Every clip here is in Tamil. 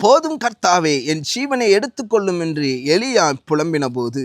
போதும் கர்த்தாவே என் ஜீவனை எடுத்துக்கொள்ளும் என்று எலியா புலம்பின போது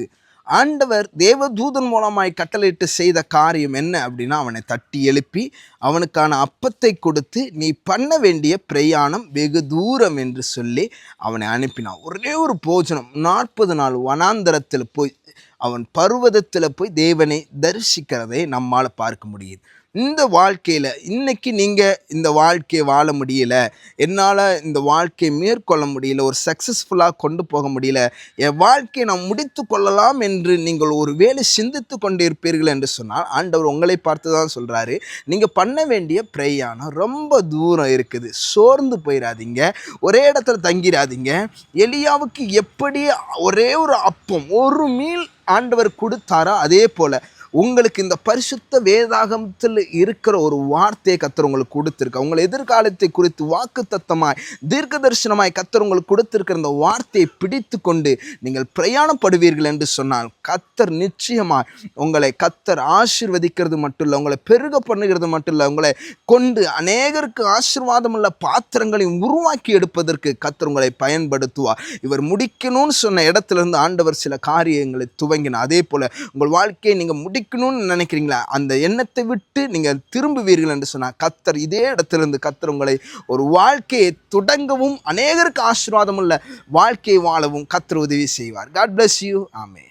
ஆண்டவர் தேவதூதன் மூலமாய் கட்டளையிட்டு செய்த காரியம் என்ன அப்படின்னா அவனை தட்டி எழுப்பி அவனுக்கான அப்பத்தை கொடுத்து நீ பண்ண வேண்டிய பிரயாணம் வெகு தூரம் என்று சொல்லி அவனை அனுப்பினான். ஒரே ஒரு போஜனம். நாற்பது நாள் வனாந்தரத்தில் போய் அவன் பர்வதத்தில் போய் தேவனை தரிசிக்கிறதை நம்மால் பார்க்க முடியுது. இந்த வாழ்க்கையில் இன்றைக்கி நீங்கள் இந்த வாழ்க்கையை வாழ முடியல என்னால் இந்த வாழ்க்கையை மேற்கொள்ள முடியல ஒரு சக்ஸஸ்ஃபுல்லாக கொண்டு போக முடியல என் வாழ்க்கையை நான் முடித்து கொள்ளலாம் என்று நீங்கள் ஒரு வேலை சிந்தித்து கொண்டு இருப்பீர்கள் என்று சொன்னால் ஆண்டவர் உங்களை பார்த்து தான் சொல்கிறாரு நீங்கள் பண்ண வேண்டிய பிரயாணம் ரொம்ப தூரம் இருக்குது. சோர்ந்து போயிடாதீங்க ஒரே இடத்துல தங்கிடாதீங்க எலியாவுக்கு எப்படி ஒரே ஒரு அப்பம் ஒரு மீல் ஆண்டவர் கொடுத்தாரோ அதே போல் உங்களுக்கு இந்த பரிசுத்த வேதாகமத்தில் இருக்கிற ஒரு வார்த்தையை கத்தர் உங்களுக்கு கொடுத்துருக்க உங்கள் எதிர்காலத்தை குறித்து வாக்கு தத்தமாய் தீர்க்க தரிசனமாய் கத்தர் உங்களுக்கு கொடுத்துருக்கிற இந்த வார்த்தையை பிடித்து கொண்டு நீங்கள் பிரயாணப்படுவீர்கள் என்று சொன்னால் கத்தர் நிச்சயமாய் உங்களை கத்தர் ஆசிர்வதிக்கிறது மட்டும் இல்லை உங்களை பெருக பண்ணுகிறது மட்டும் இல்லை உங்களை கொண்டு அநேகருக்கு ஆசீர்வாதம் உள்ள பாத்திரங்களையும் உருவாக்கி எடுப்பதற்கு கத்தர் உங்களை பயன்படுத்துவார். இவர் முடிக்கணும்னு சொன்ன இடத்துல இருந்து ஆண்டவர் சில காரியங்களை துவங்கினார். அதே போல் உங்கள் வாழ்க்கையை நீங்கள் முடி முடிக்கணும்னு நினைக்கிறீங்களா? அந்த எண்ணத்தை விட்டு நீங்கள் திரும்புவீர்கள் என்று சொன்னால் கத்தர் இதே இடத்திலிருந்து கத்தர் உங்களை ஒரு வாழ்க்கையை தொடங்கவும் அநேகருக்கு ஆசீர்வாதம் உள்ள வாழ்க்கையை வாழவும் கத்தர் உதவி செய்வார். காட் பிளஸ் யூ ஆமே